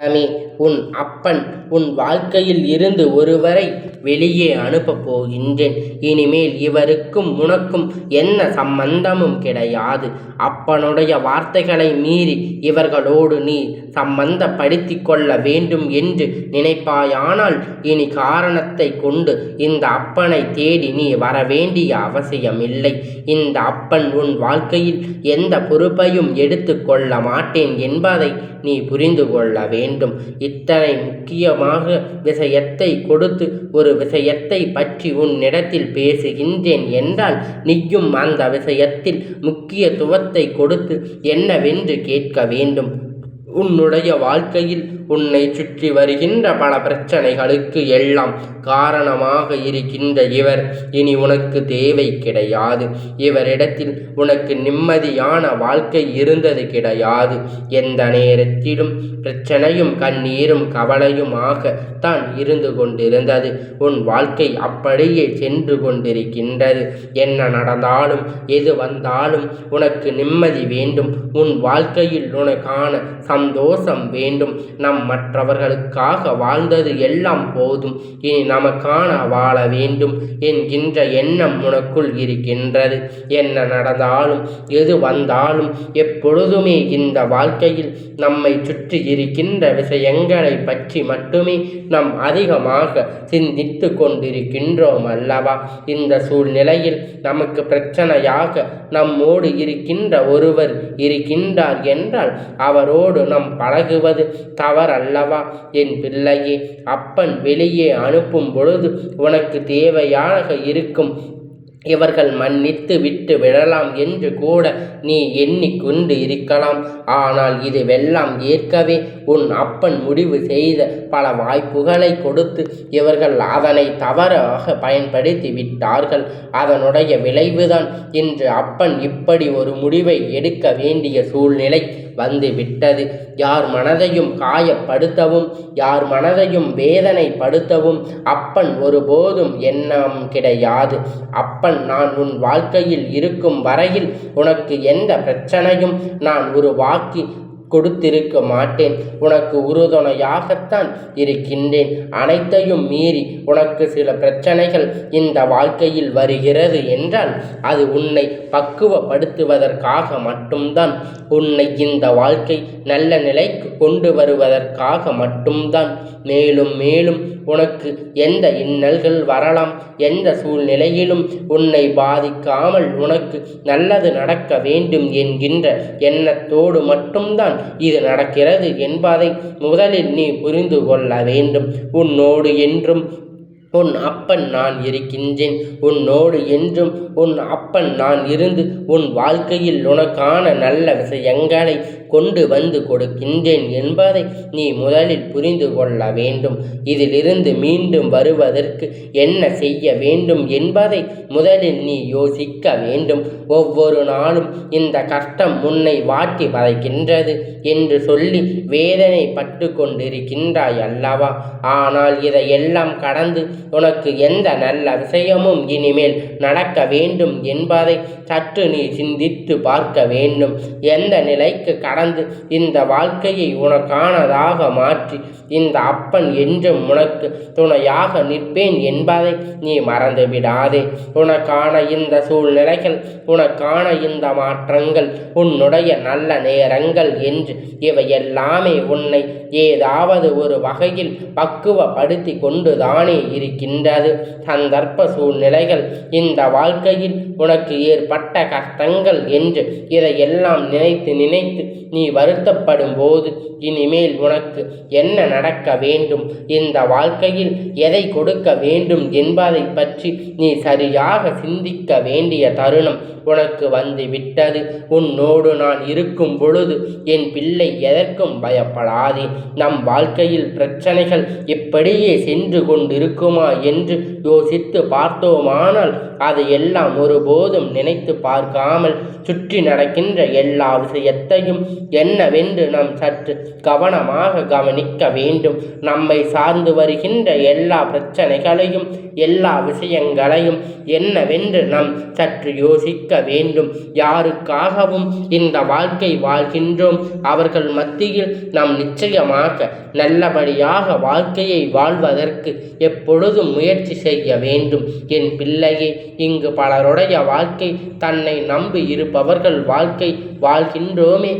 சாமி உன் அப்பன் உன் வாழ்க்கையில் இருந்து ஒருவரை வெளியே அனுப்பப் போகின்றேன். இனிமேல் இவருக்கும் உனக்கும் என்ன சம்பந்தமும் கிடையாது. அப்பனுடைய வார்த்தைகளை மீறி இவர்களோடு நீ சம்பந்தப்படுத்தி கொள்ள வேண்டும் என்று நினைப்பாயானால் இனி காரணத்தை கொண்டு இந்த அப்பனை தேடி நீ வரவேண்டிய அவசியமில்லை. இந்த அப்பன் உன் வாழ்க்கையில் எந்த பொறுப்பையும் எடுத்து கொள்ள மாட்டேன் என்பதை நீ புரிந்து கொள்ள வேண்டும். இத்தனை முக்கியமாக விஷயத்தை கொடுத்து ஒரு விஷயத்தை பற்றி உன்னிடத்தில் பேசுகின்றேன் என்றால் நீயும் அந்த விஷயத்தில் முக்கியத்துவத்தை கொடுத்து என்னவென்று கேட்க வேண்டும். உன்னுடைய வாழ்க்கையில் உன்னை சுற்றி வருகின்ற பல பிரச்சனைகளுக்கு எல்லாம் காரணமாக இருக்கின்ற இவர். இனி உனக்கு தேவை கிடையாது. இவரிடத்தில் உனக்கு நிம்மதியான வாழ்க்கை இருந்தது கிடையாது. எந்த நேரத்திலும் பிரச்சனையும் கண்ணீரும் கவலையுமாக தான் இருந்து கொண்டிருந்தது. உன் வாழ்க்கை அப்படியே சென்று கொண்டிருக்கின்றது. என்ன நடந்தாலும் எது வந்தாலும் உனக்கு நிம்மதி வேண்டும். உன் வாழ்க்கையில் உனக்கான சந்தோஷம் வேண்டும். நம் மற்றவர்களுக்காக வாழ்ந்தது எல்லாம் போதும். இனி நமக்கான வாழ வேண்டும் என்கின்ற எண்ணம் உனக்குள் இருக்கின்றது. என்ன நடந்தாலும் எது வந்தாலும் எப்பொழுதுமே இந்த வாழ்க்கையில் நம்மை சுற்றி இருக்கின்ற விஷயங்களை பற்றி மட்டுமே நாம் அதிகமாக சிந்தித்து கொண்டிருக்கின்றோம் அல்லவா? இந்த சூழ்நிலையில் நமக்கு பிரச்சனையாக நம்மோடு இருக்கின்ற ஒருவர் இருக்கின்றார் என்றால் அவரோடு நாம் பழகுவது தவறல்லவா? என் பிள்ளையே அப்பன் வெளியே அனுப்பும் பொழுது உனக்கு தேவையாக இருக்கும். இவர்கள் மன்னித்து விட்டு விடலாம் என்று கூட நீ எண்ணிக்கொண்டு இருக்கலாம். ஆனால் இதுவெல்லாம் ஏற்கவே உன் அப்பன் முடிவு செய்த பல வாய்ப்புகளை கொடுத்து இவர்கள் அதனை தவறாக பயன்படுத்தி விட்டார்கள். அதனுடைய விளைவுதான் இன்று அப்பன் இப்படி ஒரு முடிவை எடுக்க வேண்டிய சூழ்நிலை. வந்து விட்டது. யார் மனதையும் காயப்படுத்தவும் யார் மனதையும் வேதனைப்படுத்தவும் அப்பன் ஒருபோதும் எண்ணம் கிடையாது. அப்பன் நான் உன் வாழ்க்கையில் இருக்கும் வரையில் உனக்கு எந்த பிரச்சனையும் நான் உருவாக்கி கொடுத்திருக்க மாட்டேன். உனக்கு உறுதுணையாகத்தான் இருக்கின்றேன். அனைத்தையும் மீறி உனக்கு சில பிரச்சனைகள் இந்த வாழ்க்கையில் வருகிறது என்றால் அது உன்னை பக்குவப்படுத்துவதற்காக மட்டும்தான். உன்னை இந்த வாழ்க்கை நல்ல நிலைக்கு கொண்டு வருவதற்காக மட்டும்தான். மேலும் மேலும் உனக்கு எந்த இன்னல்கள் வரலாம்? எந்த சூழ்நிலையிலும் உன்னை பாதிக்காமல் உனக்கு நல்லது நடக்க வேண்டும் என்கின்ற எண்ணத்தோடு மட்டும்தான் இது நடக்கிறது. என்பதை முதலில் நீ புரிந்து கொள்ள வேண்டும். உன்னோடு என்றும் உன் அப்பன் நான் இருக்கின்றேன். உன்னோடு என்றும் உன் அப்பன் நான் இருந்து உன் வாழ்க்கையில் உனக்கான நல்ல விஷயங்களை கொண்டு வந்து கொடுக்கின்றேன் என்பதை நீ முதலில் புரிந்து கொள்ள வேண்டும். இதிலிருந்து மீண்டும் வருவதற்கு என்ன செய்ய வேண்டும் என்பதை முதலில் நீ யோசிக்க வேண்டும். ஒவ்வொரு நாளும் இந்த கஷ்டம் உன்னை வாட்டி வதைக்கின்றது என்று சொல்லி வேதனைப்பட்டு கொண்டிருக்கின்றாய் அல்லவா? ஆனால் இதையெல்லாம் கடந்து உனக்கு எந்த நல்ல விஷயமும் இனிமேல் நடக்க வேண்டும் என்பதை சற்று நீ சிந்தித்து பார்க்க வேண்டும். எந்த நிலைக்கு கடந்து இந்த வாழ்க்கையை உனக்கானதாக மாற்றி இந்த அப்பன் என்றும் உனக்கு துணையாக நிற்பேன் என்பதை நீ மறந்து விடாதே உனக்கான இந்த சூழ்நிலைகள் உனக்கான இந்த மாற்றங்கள் உன்னுடைய நல்ல நேரங்கள் என்று இவையெல்லாமே உன்னை ஏதாவது ஒரு வகையில் பக்குவப்படுத்தி கொண்டுதானே இருக்கின்றது. சந்தர்ப்ப சூழ்நிலைகள் இந்த வாழ்க்கையில் உனக்கு ஏற்பட்ட கஷ்டங்கள் என்று இதையெல்லாம் நினைத்து நினைத்து நீ வருத்தப்படும் போது இனிமேல் உனக்கு என்ன நடக்க வேண்டும்? இந்த வாழ்க்கையில் எதை கொடுக்க வேண்டும் என்பதை பற்றி நீ சரியாக சிந்திக்க வேண்டிய தருணம் உனக்கு வந்து விட்டது. உன்னோடு நான் இருக்கும் பொழுது என் பிள்ளை எதற்கும் பயப்படாதே. நம் வாழ்க்கையில் பிரச்சனைகள் இப்படியே சென்று கொண்டிருக்குமா என்று யோசித்து பார்த்தோமானால் அதை எல்லாம் ஒருபோதும் நினைத்து பார்க்காமல் சுற்றி நடக்கின்ற எல்லா விஷயத்தையும் என்னவென்று நாம் சற்று கவனமாக கவனிக்க வேண்டும். நம்மை சார்ந்து வருகின்ற எல்லா பிரச்சனைகளையும் எல்லா விஷயங்களையும் என்னவென்று நாம் சற்று யோசிக்க வேண்டும். யாருக்காகவும் இந்த வாழ்க்கை வாழ்கின்றோம். அவர்கள் மத்தியில் நாம் நிச்சயமாக நல்லபடியாக வாழ்க்கையை வாழ்வதற்கு எப்பொழுதும் முயற்சி செய்ய வேண்டும். என் பிள்ளையே இங்கு பலருடைய வாழ்க்கை தன்னை நம்பி இருப்பவர்கள் வாழ்க்கை வாழ்கின்றோமே.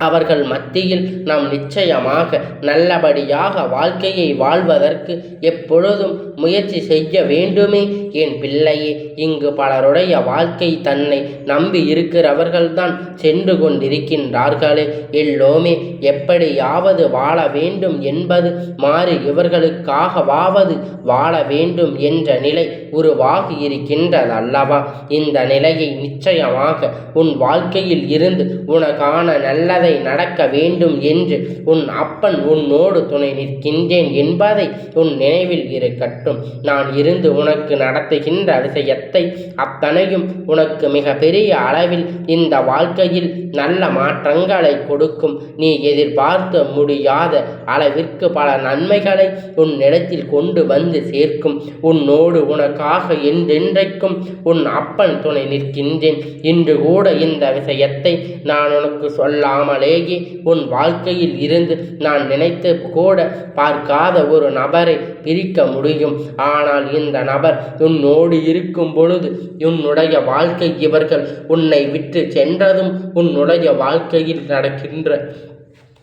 அவர்கள் மத்தியில் நாம் நிச்சயமாக நல்லபடியாக வாழ்க்கையை வாழ்வதற்கு எப்பொழுதும் முயற்சி செய்ய வேண்டுமே. என் பிள்ளையே இங்கு பலருடைய வாழ்க்கை தன்னை நம்பி இருக்கிறவர்கள்தான் சென்று கொண்டிருக்கின்றார்களே. எல்லோமே எப்படியாவது வாழ வேண்டும் என்பது மாறி இவர்களுக்காகவாவது வாழ வேண்டும் என்ற நிலை உருவாகி இருக்கின்றதல்லவா இந்த நிலையை நிச்சயமாக உன் வாழ்க்கையில் இருந்து உனக்கான நல்லதை நடக்க வேண்டும் என்று உன் அப்பன் உன்னோடு துணை நிற்கின்றேன் என்பதை உன் நினைவில் இருக்கட்டும். நான் இருந்து உனக்கு நடத்துகின்ற விஷயத்தை அத்தனையும் உனக்கு மிக பெரிய அளவில் இந்த வாழ்க்கையில் நல்ல மாற்றங்களை கொடுக்கும். நீ எதிர்பார்க்க முடியாத அளவிற்கு பல நன்மைகளை உன் இடத்தில் கொண்டு வந்து சேர்க்கும். உன்னோடு உனக்காக என்றென்றைக்கும் உன் அப்பன் துணை நிற்கின்றேன். இன்று கூட இந்த விஷயத்தை நான் உனக்கு சொல்லாமலேயே உன் வாழ்க்கையில் இருந்து நான் நினைத்து கூட பார்க்காத ஒரு நபரை பிரிக்க முடியும். ஆனால் இந்த நபர் உன்னோடு இருக்கும் பொழுது உன்னுடைய வாழ்க்கை இவர்கள் உன்னை விட்டு சென்றதும் உன்னுடைய வாழ்க்கையில் நடக்கின்ற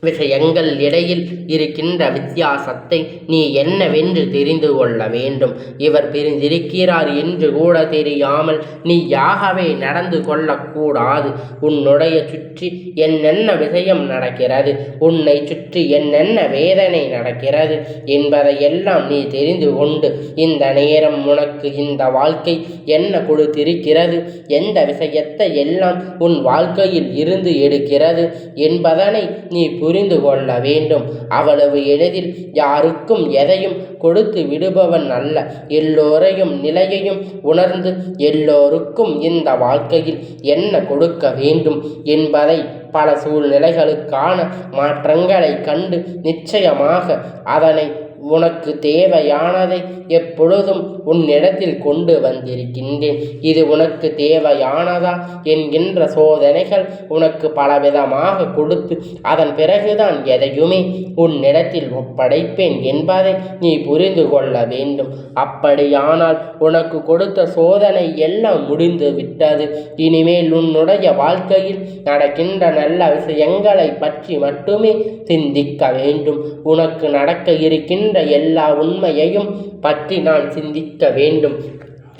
விஷயங்கள் இடையில் இருக்கின்ற வித்தியாசத்தை நீ என்னவென்று தெரிந்து கொள்ள வேண்டும். இவர் பிரிந்திருக்கிறார் என்று கூட தெரியாமல் நீ யாகவே நடந்து கொள்ளக்கூடாது. உன்னுடைய சுற்றி என்னென்ன விஷயம் நடக்கிறது? உன்னை சுற்றி என்னென்ன வேதனை நடக்கிறது? என்பதை எல்லாம் நீ தெரிந்து கொண்டு இந்த நேரம் உனக்கு இந்த வாழ்க்கை என்ன கொடுத்திருக்கிறது? எந்த விஷயத்தை எல்லாம் உன் வாழ்க்கையில் இருந்து எடுக்கிறது? என்பதனை நீ புரிந்து கொள்ள வேண்டும். அவ்வளவு எளிதில் யாருக்கும் எதையும் கொடுத்து விடுபவன் அல்ல. எல்லோரையும் நிலையையும் உணர்ந்து எல்லோருக்கும் இந்த வாழ்க்கையில் என்ன கொடுக்க வேண்டும் என்பதை பல சூழ்நிலைகளுக்கான மாற்றங்களை கண்டு நிச்சயமாக அதனை உனக்கு தேவையானதை எப்பொழுதும் உன்னிடத்தில் கொண்டு வந்திருக்கின்றேன். இது உனக்கு தேவையானதா என்கின்ற சோதனைகள் உனக்கு பலவிதமாக கொடுத்து அதன் பிறகுதான் எதையுமே உன்னிடத்தில் ஒப்படைப்பேன் என்பதை நீ புரிந்து கொள்ள வேண்டும். அப்படியானால் உனக்கு கொடுத்த சோதனை எல்லாம் முடிந்து விட்டது. இனிமேல் உன்னுடைய வாழ்க்கையில் நடக்கின்ற நல்ல விஷயங்களை பற்றி மட்டுமே சிந்திக்க வேண்டும். உனக்கு நடக்க இருக்கின்ற எல்லா உண்மையையும் பற்றி நான் சிந்திக்க வேண்டும்.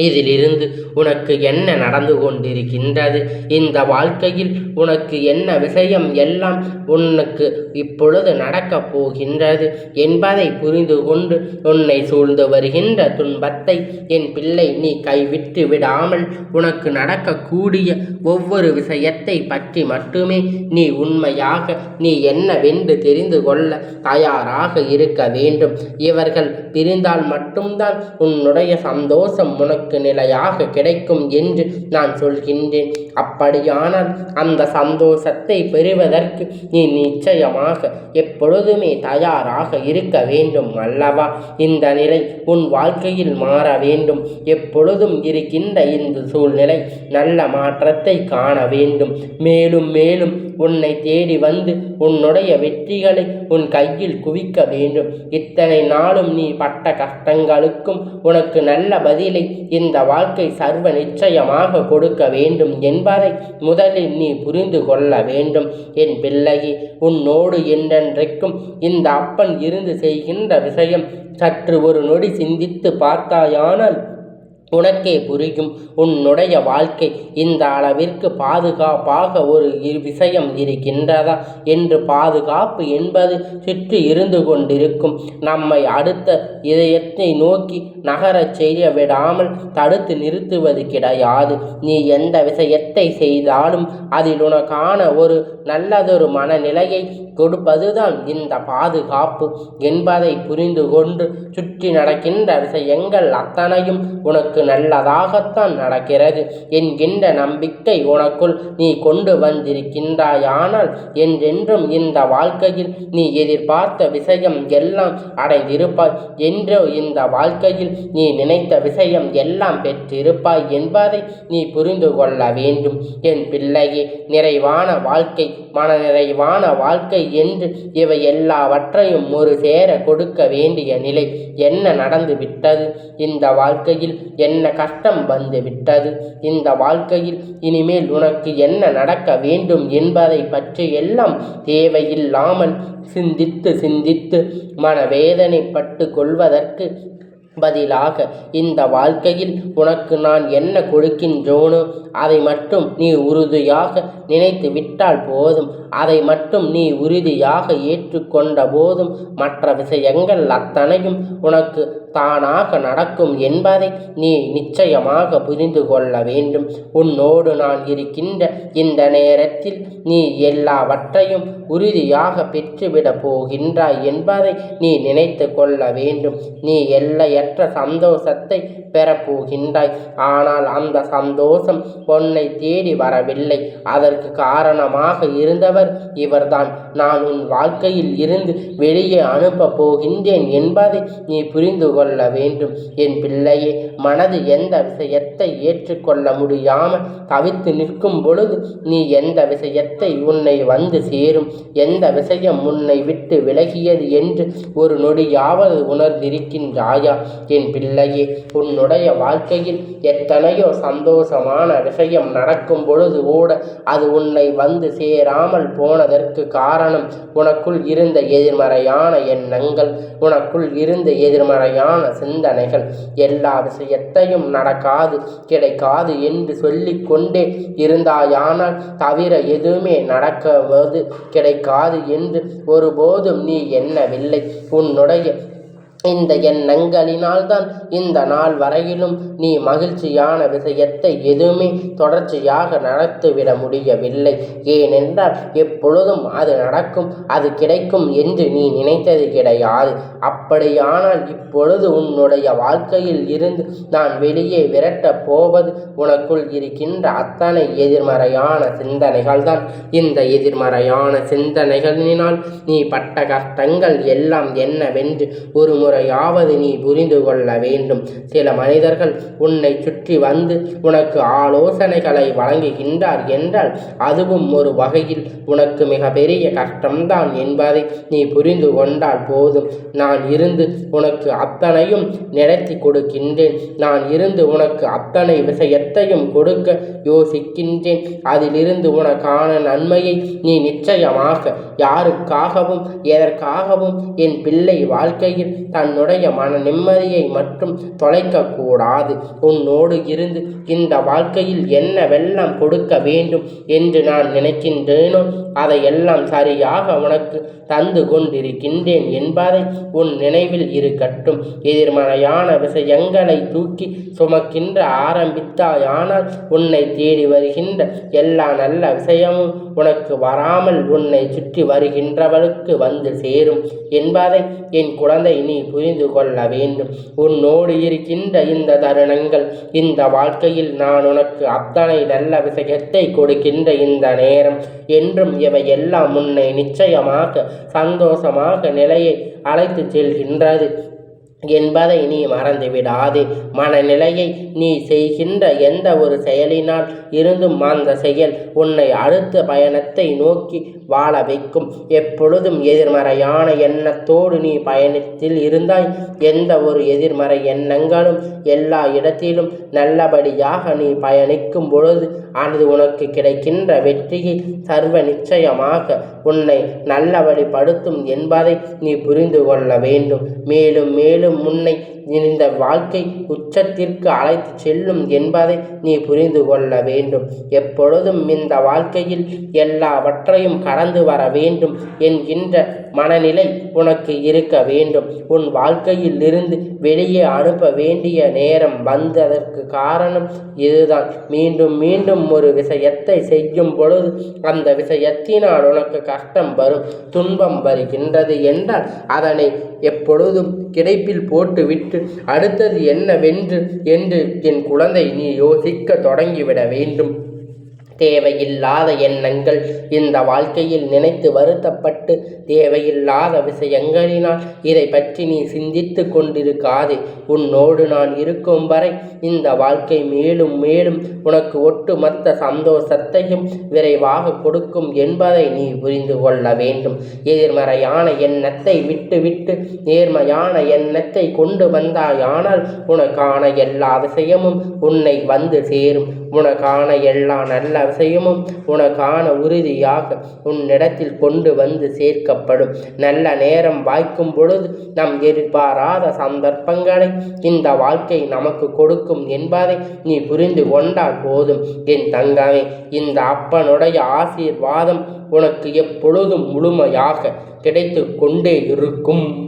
இதிலிருந்து உனக்கு என்ன நடந்து கொண்டிருக்கின்றது? இந்த வாழ்க்கையில் உனக்கு என்ன விஷயம் எல்லாம் உனக்கு இப்பொழுது நடக்கப் போகின்றது என்பதை புரிந்து கொண்டு உன்னை சூழ்ந்து வருகின்ற துன்பத்தை என் பிள்ளை நீ கைவிட்டு விடாமல் உனக்கு நடக்கக்கூடிய ஒவ்வொரு விஷயத்தை பற்றி மட்டுமே நீ உண்மையாக நீ என்னவென்று தெரிந்து கொள்ள தயாராக இருக்க வேண்டும். இவர்கள் பிரிந்தால் மட்டும்தான் உன்னுடைய சந்தோஷம் உனக்கு உனக்கு நிலையாக கிடைக்கும் என்று நான் சொல்கின்றேன். அப்படியானால் அந்த சந்தோஷத்தை பெறுவதற்கு நீ நிச்சயமாக எப்பொழுதுமே தயாராக இருக்க வேண்டும் அல்லவா? இந்த நிலை உன் வாழ்க்கையில் மாற வேண்டும். எப்பொழுதும் இருக்கின்ற இந்த சூழ்நிலை நல்ல மாற்றத்தை காண வேண்டும். மேலும் மேலும் உன்னை தேடி வந்து உன்னுடைய வெற்றிகளை உன் கையில் குவிக்க வேண்டும். இத்தனை நாளும் நீ பட்ட கஷ்டங்களுக்கும் உனக்கு நல்ல பதிலை இந்த வாழ்க்கை சர்வ நிச்சயமாக கொடுக்க வேண்டும் என்பதை முதலில் நீ புரிந்து கொள்ள வேண்டும். என் பிள்ளையே உன்னோடு என்றென்றைக்கும் இந்த அப்பன் இருந்து செய்கின்ற விஷயம் சற்று ஒரு நொடி சிந்தித்து பார்த்தாயானால் உனக்கே புரியும். உன்னுடைய வாழ்க்கை இந்த அளவிற்கு பாதுகாப்பாக ஒரு விஷயம் இருக்கின்றதா? என்று பாதுகாப்பு என்பது சுற்றி இருந்து கொண்டிருக்கும். நம்மை அடுத்த இதயத்தை நோக்கி நகரச் செய்ய விடாமல் தடுத்து நிறுத்துவது கிடையாது. நீ எந்த விஷயத்தை செய்தாலும் அதில் உனக்கான ஒரு நல்லதொரு மனநிலையை கொடுப்பதுதான் இந்த பாதுகாப்பு என்பதை புரிந்து கொண்டு சுற்றி நடக்கின்ற விஷயங்கள் அத்தனையும் உனக்கு உனக்கு நல்லதாகத்தான் நடக்கிறது. என்கின்ற நம்பிக்கை உனக்குள் நீ கொண்டு வந்திருக்கின்றாயானால் என்றென்றும் இந்த வாழ்க்கையில் நீ எதிர்பார்த்த விஷயம் எல்லாம் அடைந்திருப்பாய். என்றோ இந்த வாழ்க்கையில் நீ நினைத்த விஷயம் எல்லாம் பெற்றிருப்பாய் என்பதை நீ புரிந்து கொள்ள வேண்டும். என் பிள்ளையே நிறைவான வாழ்க்கை மனநிறைவான வாழ்க்கை என்று இவை எல்லாவற்றையும் ஒரு சேர கொடுக்க வேண்டிய நிலை என்ன நடந்து விட்டது இந்த வாழ்க்கையில் என்ன கஷ்டம் வந்து விட்டது? இந்த வாழ்க்கையில் இனிமேல் உனக்கு என்ன நடக்க வேண்டும் என்பதை பற்றி எல்லாம் தேவையில்லாமல் சிந்தித்து சிந்தித்து மனவேதனைப்பட்டு கொள்வதற்கு பதிலாக இந்த வாழ்க்கையில் உனக்கு நான் என்ன கொடுக்கின்றோனோ அதை மட்டும் நீ உறுதியாக நினைத்து விட்டால் போதும். அதை மட்டும் நீ உறுதியாக ஏற்றுக்கொண்ட போதும் மற்ற விஷயங்கள் அத்தனையும் உனக்கு தானாக நடக்கும் என்பதை நீ நிச்சயமாக புரிந்து கொள்ள வேண்டும். உன்னோடு நான் இருக்கின்ற இந்த நேரத்தில் நீ எல்லாவற்றையும் உறுதியாக பெற்றுவிடப் போகின்றாய் என்பதை நீ நினைத்து கொள்ள வேண்டும். நீ எல்லையற்ற சந்தோஷத்தை பெறப்போகின்றாய் ஆனால் அந்த சந்தோஷம் பொன்னை தேடி வரவில்லை. அதற்கு காரணமாக இருந்தவர் இவர்தான். நான் உன் வாழ்க்கையில் இருந்து வெளியே அனுப்பப் போகின்றேன் என்பதை நீ புரிந்து கொள்ள வேண்டும். என் பிள்ளையே மனது எந்த விஷயத்தை ஏற்றுக்கொள்ள முடியாமல் தவித்து நிற்கும் பொழுது நீ எந்த விஷயத்தை உன்னை வந்து சேரும்? எந்த விஷயம் உன்னை விட்டு விலகியது என்று ஒரு நொடியாவது உணர்ந்திருக்கின்றாயா? என் பிள்ளையே உன்னுடைய வாழ்க்கையில் எத்தனையோ சந்தோஷமான விஷயம் நடக்கும் பொழுது கூட அது உன்னை வந்து சேராமல் போனதற்கு காரணம் உனக்குள் இருந்த எதிர்மறையான எண்ணங்கள் உனக்குள் இருந்த எதிர்மறையான சிந்தனைகள். எல்லா விஷயத்தையும் நடக்காது கிடைக்காது என்று சொல்லிக்கொண்டே இருந்தாயானால் தவிர எதுவுமே நடக்கும்போது கிடைக்காது என்று ஒருபோதும் நீ எண்ணவில்லை. உன்னுடைய இந்த எண்ணங்களினால்தான் இந்த நாள் வரையிலும் நீ மகிழ்ச்சியான விஷயத்தை எதுவுமே தொடர்ச்சியாக நடத்திவிட முடியவில்லை. ஏனென்றால் எப்பொழுதும் அது நடக்கும் அது கிடைக்கும் என்று நீ நினைத்தது கிடையாது. அப்படியானால் இப்பொழுது உன்னுடைய வாழ்க்கையில் இருந்து நான் வெளியே விரட்டப் போவது உனக்குள் இருக்கின்ற அத்தனை எதிர்மறையான சிந்தனைகள் தான் இந்த எதிர்மறையான சிந்தனைகளினால் நீ பட்ட கஷ்டங்கள் எல்லாம் என்னவென்று ஒரு முறையாவது நீ புரிந்து கொள்ள வேண்டும். சில மனிதர்கள் உன்னை சுற்றி வந்து உனக்கு ஆலோசனைகளை வழங்குகின்றார் என்றால் அதுவும் ஒரு வகையில் உனக்கு மிக பெரிய கஷ்டம்தான் என்பதை நீ புரிந்து கொண்டால் போதும். நான் இருந்து உனக்கு அத்தனையும் நடத்தி கொடுக்கின்றேன். நான் இருந்து உனக்கு அத்தனை விஷயத்தையும் கொடுக்க யோசிக்கின்றேன். அதிலிருந்து உனக்கான நன்மையை நீ நிச்சயமாக யாருக்காகவும் எதற்காகவும் என் பிள்ளை வாழ்க்கையில் தன்னுடைய மன நிம்மதியை மட்டும் தொலைக்கக்கூடாது. உன்னோடு இருந்து இந்த வாழ்க்கையில் என்னவெல்லாம் கொடுக்க வேண்டும் என்று நான் நினைக்கின்றேனோ அதையெல்லாம் சரியாக உனக்கு தந்து கொண்டிருக்கின்றேன் என்பதை உன் நினைவில் இருக்கட்டும். எதிர்மறையான விஷயங்களை தூக்கி சுமக்கின்ற ஆரம்பித்தாயானால் உன்னை தேடி வருகின்ற எல்லா நல்ல விஷயமும் உனக்கு வராமல் உன்னை சுற்றி வருகின்றவளுக்கு வந்து சேரும் என்பதை என் குழந்தை நீ புரிந்து கொள்ள வேண்டும். உன்னோடு இருக்கின்ற இந்த தருணங்கள் இந்த வாழ்க்கையில் நான் உனக்கு அத்தனை நல்ல விஷயத்தை கொடுக்கின்ற இந்த நேரம் என்றும் இவை எல்லாம் உன்னை நிச்சயமாக சந்தோஷமாக நிலையை அழைத்து செல்கின்றது. என்பதை நீ மறந்துவிடாதே. மனநிலையை நீ செய்கின்ற எந்த ஒரு செயலினால் இருந்தும் அந்த செயல் உன்னை அடுத்த பயணத்தை நோக்கி வாழ வைக்கும். எப்பொழுதும் எதிர்மறையான எண்ணத்தோடு நீ பயணத்தில் இருந்தாய். எந்த ஒரு எதிர்மறை எண்ணங்களும் எல்லா இடத்திலும் நல்லபடியாக நீ பயணிக்கும் பொழுது அது உனக்கு கிடைக்கின்ற வெற்றியை சர்வ நிச்சயமாக உன்னை நல்லபடிப்படுத்தும் என்பதை நீ புரிந்து கொள்ள வேண்டும். மேலும் மேலும் முன்னை இந்த வாழ்க்கை உச்சத்திற்கு அழைத்து செல்லும் என்பதை நீ புரிந்து கொள்ள வேண்டும். எப்பொழுதும் இந்த வாழ்க்கையில் எல்லாவற்றையும் கடந்து வர வேண்டும் என்கின்ற மனநிலை உனக்கு இருக்க வேண்டும். உன் வாழ்க்கையில் இருந்து வெளியே அனுப்ப வேண்டிய நேரம் வந்ததற்கு காரணம் இதுதான். மீண்டும் மீண்டும் ஒரு விஷயத்தை செய்யும் பொழுது அந்த விஷயத்தினால் உனக்கு கஷ்டம் வரும் துன்பம் வருகின்றது என்றால் அதனை எப்பொழுதும் கிடைப்பில் போட்டுவிட்டு அடுத்தது என்னவென்று என்று என் குழந்தை நீ யோசிக்க தொடங்கிவிட வேண்டும். தேவையில்லாத எண்ணங்கள் இந்த வாழ்க்கையில் நினைத்து வருத்தப்பட்டு தேவையில்லாத விஷயங்களினால் இதை பற்றி நீ சிந்தித்து கொண்டிருக்காதே. உன்னோடு நான் இருக்கும் வரை இந்த வாழ்க்கை மேலும் மேலும் உனக்கு ஒட்டுமொத்த சந்தோஷத்தையும் விரைவாக கொடுக்கும் என்பதை நீ புரிந்து கொள்ள வேண்டும். எதிர்மறையான எண்ணத்தை விட்டுவிட்டு நேர்மையான எண்ணத்தை கொண்டு வந்தாயானால் உனக்கான எல்லா விஷயமும் உன்னை வந்து சேரும். உனக்கான எல்லா நல்ல விஷயமும் உனக்கான உறுதியாக உன்னிடத்தில் கொண்டு வந்து சேர்க்கப்படும். நல்ல நேரம் வாய்க்கும் பொழுது நம் எதிர்பாராத சந்தர்ப்பங்களை இந்த வாழ்க்கை நமக்கு கொடுக்கும் என்பதை நீ புரிந்து கொண்டால் போதும். என் தங்கமே இந்த அப்பனுடைய ஆசீர்வாதம் உனக்கு எப்பொழுதும் முழுமையாக கிடைத்து கொண்டே இருக்கும்.